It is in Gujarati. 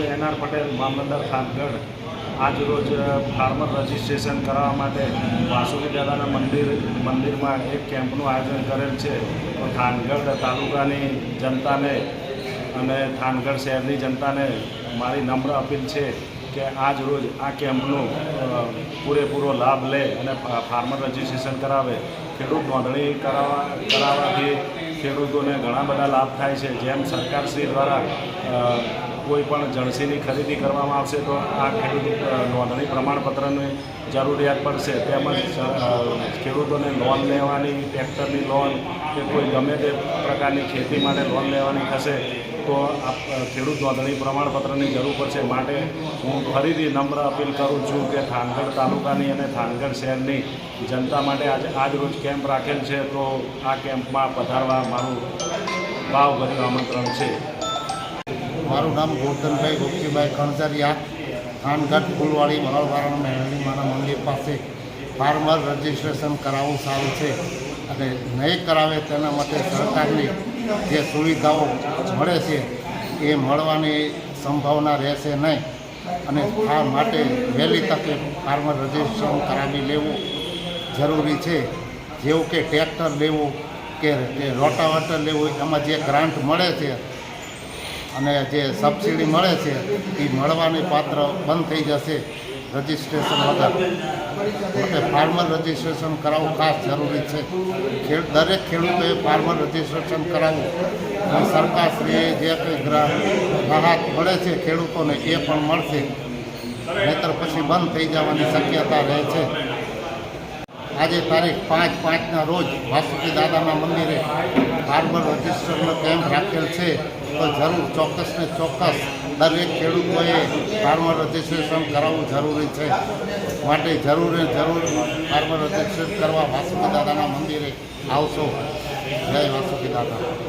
હું એન આર પટેલ મામલતદાર ખાનગઢ આજરોજ ફાર્મર રજિસ્ટ્રેશન કરાવવા માટે વાસુકી દાદાના મંદિર, મંદિરમાં એક કેમ્પનું આયોજન કરેલ છે. તો થાનગઢ તાલુકાની જનતાને અને થાનગઢ શહેરની જનતાને મારી નમ્ર અપીલ છે કે આજ રોજ આ કેમ્પનો પૂરેપૂરો લાભ લે અને ફાર્મર રજિસ્ટ્રેશન કરાવે. ખેડૂત નોંધણી કરાવવા, કરાવવાથી ખેડૂતોને ઘણા બધા લાભ થાય છે. જેમ સરકારશ્રી દ્વારા કોઈ પણ જળસીની ખરીદી કરવામાં આવશે તો આ ખેડૂત નોંધણી પ્રમાણપત્રની જરૂરિયાત પડશે. તેમજ ખેડૂતોને લોન લેવાની, ટ્રેક્ટરની લોન કે કોઈ ગમે તે પ્રકારની ખેતી માટે લોન લેવાની થશે તો આ ખેડૂત નોંધણી પ્રમાણપત્રની જરૂર પડશે. માટે હું ફરીથી નમ્ર અપીલ કરું છું કે થાનગઢ તાલુકાની અને થાનગઢ શહેરની જનતા માટે આજે, આજ રોજ કેમ્પ રાખેલ છે. તો આ કેમ્પમાં પધારવા મારું ભાવભર્યું આમંત્રણ છે. મારું નામ ગોરધનભાઈ ગોપીભાઈ કણઝરિયા ખાનગઢ ફૂલવાડી વરાળવાળા મહેલની મારા મંદિર પાસે ફાર્મર રજિસ્ટ્રેશન કરાવવું સારું છે અને નહીં કરાવે તેના માટે સરકારની જે સુવિધાઓ મળે છે એ મળવાની સંભાવના રહેશે નહીં અને આ માટે વહેલી તકે ફાર્મર રજિસ્ટ્રેશન કરાવી લેવું જરૂરી છે. જેવું કે ટ્રેક્ટર લેવું કે રોટાવેટર લેવું એમાં જે ગ્રાન્ટ મળે છે અને જે સબસિડી મળે છે, એ મળવાની પાત્ર બંધ થઈ જશે રજિસ્ટ્રેશન વગર. માટે ફાર્મર રજિસ્ટ્રેશન કરાવવું ખાસ જરૂરી છે. દરેક ખેડૂતોએ ફાર્મર રજિસ્ટ્રેશન કરાવવું. અને સરકારશ્રીએ જે કંઈ રાહત મળે છે ખેડૂતોને, એ પણ મળશે. નહીતર પછી બંધ થઈ જવાની શક્યતા રહે છે. આજે તારીખ પાંચ પાંચના રોજ વાસુકી દાદાના મંદિરે ફાર્મર રજિસ્ટરનો કેમ્પ રાખેલ છે. તો જરૂર ચોક્કસ ને ચોક્કસ દરેક ખેડૂતોએ ફાર્મર રજિસ્ટ્રેશન કરાવવું જરૂરી છે. માટે જરૂર ને જરૂર ફાર્મર રજિસ્ટ્રેશન કરવા વાસુકી દાદાના મંદિરે આવશો. જય વાસુકી દાદા.